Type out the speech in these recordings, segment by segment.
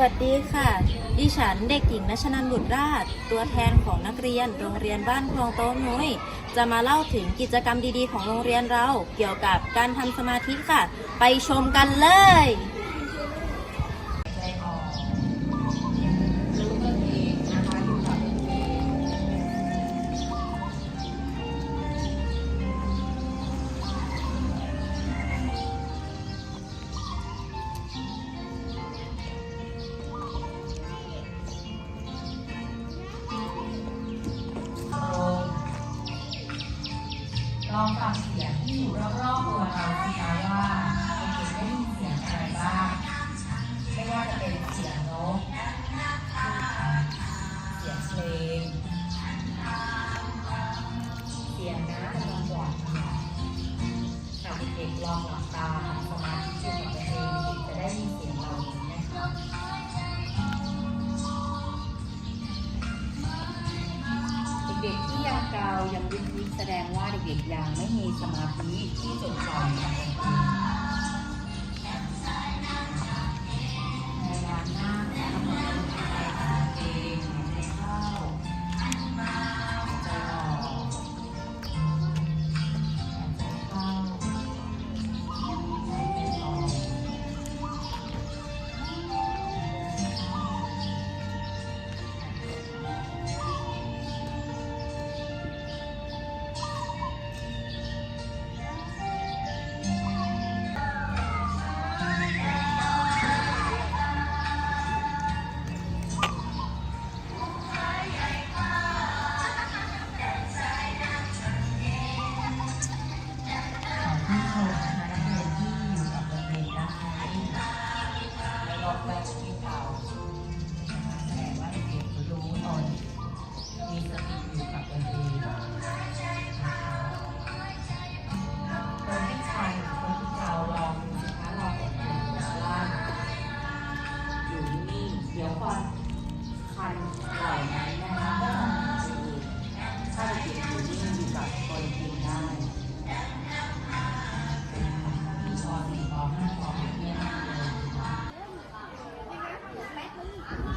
วัสดีค่ะ ดิฉันเด็กหญิงนัชนันบุตรราช ตัวแทนของนักเรียนโรงเรียนบ้านคลองโต้นุ้ย จะมาเล่าถึงกิจกรรมดีๆ ของโรงเรียนเรา เกี่ยวกับการทำสมาธิค่ะ ไปชมกันเลย ลองหลับตาทำสมาธิอยู่กับตัวเองจะได้มีเสียงเรานี้นะคะเด็กๆที่ยังเกายังวิวิแสดงว่าเด็กๆยังไม่มีสมาธิที่จด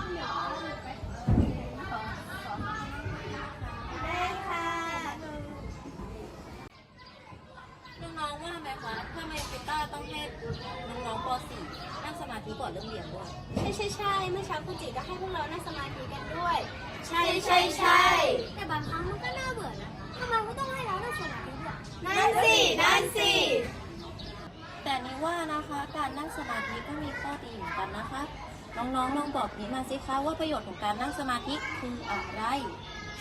น้องๆว่าไหมคะทำไมคุณต้าต้องให้น้องๆป .4 นั่งสมาธิก่อนเริ่มเรียนด้วย ใช่ใช่ใช่เมื่อเช้าคุณจิก็ให้พวกเรานั่งสมาธิกันด้วย ใช่ใช่ใช่แต่บางครั้งมันก็น่าเบื่อนะทำไมก็ต้องให้เรานั่งสมาธิด้วยนั่นสินั่นสิแต่นี้ว่านะคะ การนั่งสมาธิก็มีข้อดีเหมือนกันนะคะ น้องๆลองบอกนี้มาสิคะว่าประโยชน์ของการนั่งสมาธิคืออะไร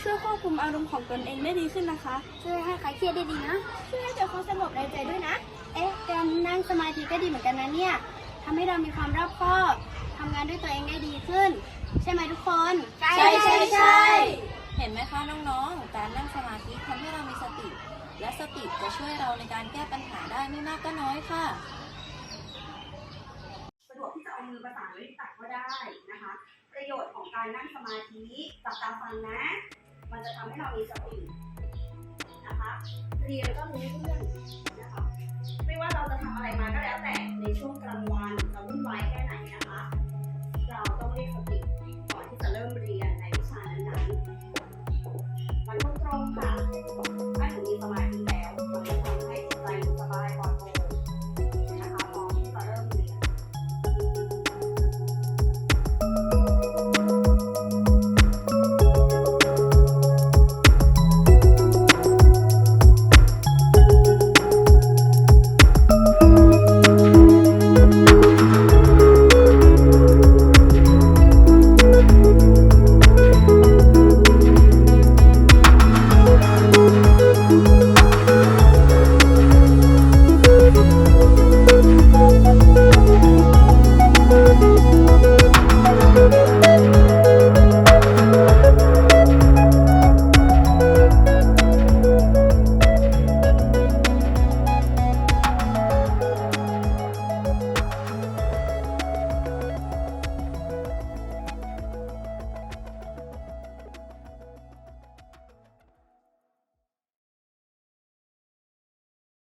ช่วยควบคุมอารมณ์ของตนเองได้ดีขึ้นนะคะ ช่วยให้คลายเครียดได้ดีนะ ช่วยให้เกิดความสงบในใจด้วยนะ เอ๊ะการนั่งสมาธิก็ดีเหมือนกันนะเนี่ยทำให้เรามีความรอบคอบทำงานด้วยตัวเองได้ดีขึ้น ใช่ไหมทุกคนเห็นไหมคะน้องๆ การนั่งสมาธิทำให้เรามีสติ และสติจะช่วยเราในการแก้ปัญหาได้ไม่มากก็น้อยค่ะ สะดวกที่จะเอามือประสานไว้ที่ตักก็ ได้นะคะ ประโยชน์ของการนั่งสมาธิตับตาฟังนะ มันจะทำให้เรามีสตินะคะเรียนก็รู้เรื่องนะคะไม่ว่าเราจะทำอะไรมาก็แล้วแต่ในช่วงกลางวันจะวุ่นวายแค่ไหนนะคะ เราต้องเรียกสติก่อนที่จะเริ่มเรียนในวิชานั้นๆมันต้องตรงค่ะถ้าถึงมีสมา